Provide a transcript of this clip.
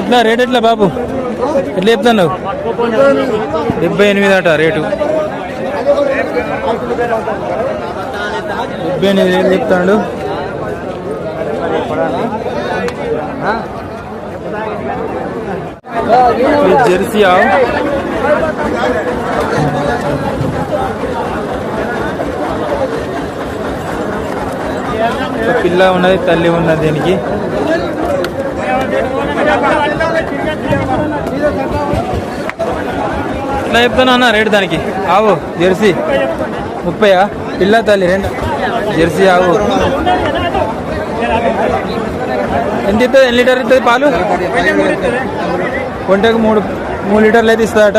ఎట్లా రేట్ ఎట్లా బాబు? ఎట్లా చెప్తాను డెబ్బై ఎనిమిది అట రేటు. డెబ్బై ఎనిమిది రేటు చెప్తాడు? జెర్సీ ఆవు పిల్ల ఉన్నది తల్లి ఉన్నది దీనికి. ఇట్లా చెప్తున్నా అన్న రేటు దానికి? ఆవు జెర్సీ. ముప్పయా? పిల్ల తల్లి రెండు. జెర్సీ ఆవు. ఎంత ఇస్తుంది ఎన్ని లీటర్ ఇస్తుంది పాలు? ఒంటకు మూడు మూడు లీటర్లు అయితే ఇస్తుందట.